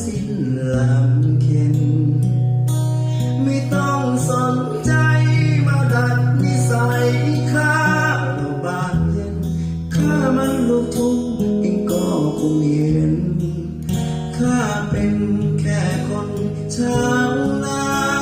สิ้นลำเค็นไม่ต้องสนใจมาดัดนิสัข้าเราบานเย็นข้ามันลูเองก็คงเห็นข้าเป็นแค่คนชาวนา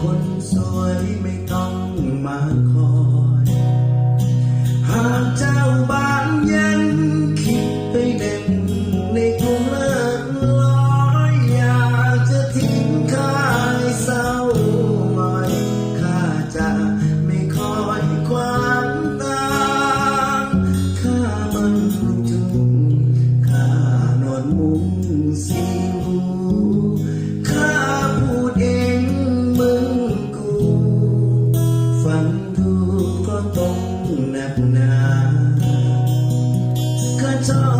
คนสวยไม่ต้องมา time.